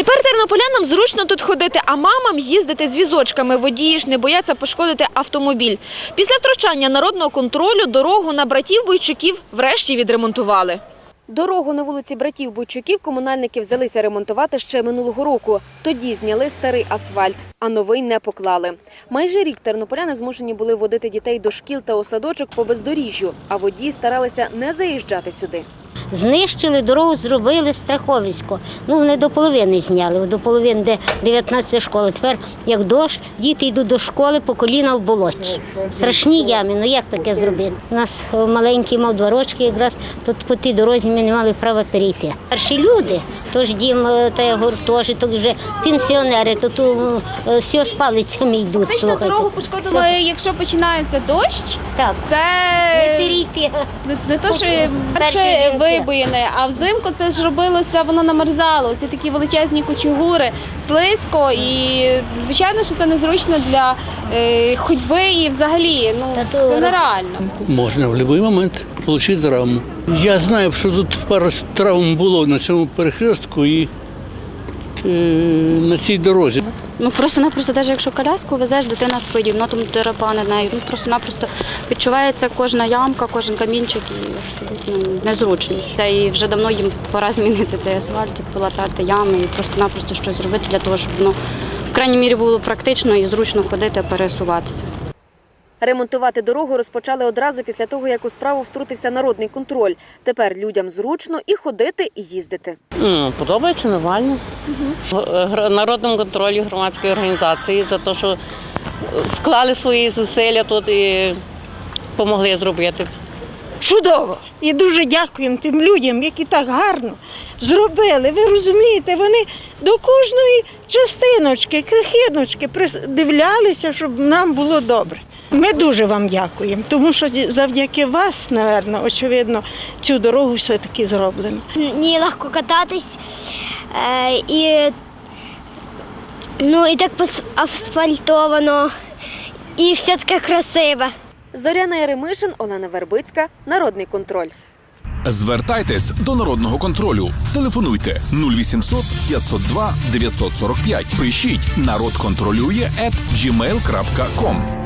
Тепер тернополянам зручно тут ходити, а мамам їздити з візочками. Водії ж не бояться пошкодити автомобіль. Після втручання народного контролю дорогу на братів Бойчуків врешті відремонтували. Дорогу на вулиці братів Бойчуків комунальники взялися ремонтувати ще минулого року. Тоді зняли старий асфальт, а новий не поклали. Майже рік тернополяни змушені були водити дітей до шкіл та осадочок по бездоріжжю, а водії старалися не заїжджати сюди. Знищили дорогу, зробили страховисько. Ну, вони до половини зняли, до половини, де 19 школа. Тепер, як дощ, діти йдуть до школи по коліна в болоті. Страшні ями, ну як таке зробити? У нас маленький мав два рочки, якраз тут по тій дорозі ми не мали права перейти. Перші люди, тож дім е, та гуртожиток, вже пенсіонери, то тут е, все з палицями йдуть. слухайте. пошкодили, якщо починається дощ, Так, це не перейти. не, не то, що перше вінки. Вибоїни, а взимку це ж робилося, воно намерзало. Це такі величезні кучугури, слизько, і звичайно, що це незручно для е, ходьби і взагалі. Ну це нереально. Можна в будь-який момент отримати травму. Я знаю, що тут пару травм було на цьому перехрестку і е, на цій дорозі. Ну просто-напросто, навіть якщо коляску везеш, дитина спить, воно там терапане нею. Ну просто-напросто відчувається кожна ямка, кожен камінчик і абсолютно незручно. Це і вже давно їм пора змінити цей асфальт, полатати ями і просто-напросто щось зробити для того, щоб воно в крайній мірі було практично і зручно ходити, пересуватися. Ремонтувати дорогу розпочали одразу після того, як у справу втрутився народний контроль. Тепер людям зручно і ходити, і їздити. М, Подобається нормально. Гр- Народному контролі громадської організації за те, що вклали свої зусилля тут і допомогли зробити. чудово. І дуже дякуємо тим людям, які так гарно зробили. Ви розумієте, вони до кожної частиночки, крихиночки придивлялися, щоб нам було добре. Ми дуже вам дякуємо, тому що завдяки вас, напевно, очевидно, цю дорогу все-таки зроблено. Ній легко кататись. Е, і, ну, і так асфальтовано, і все таке красиве. Зоряна Яремишин, Олена Вербицька, Народний контроль. Звертайтесь до народного контролю. Телефонуйте 0800 502 945. Пишіть народ контролює at gmail.com.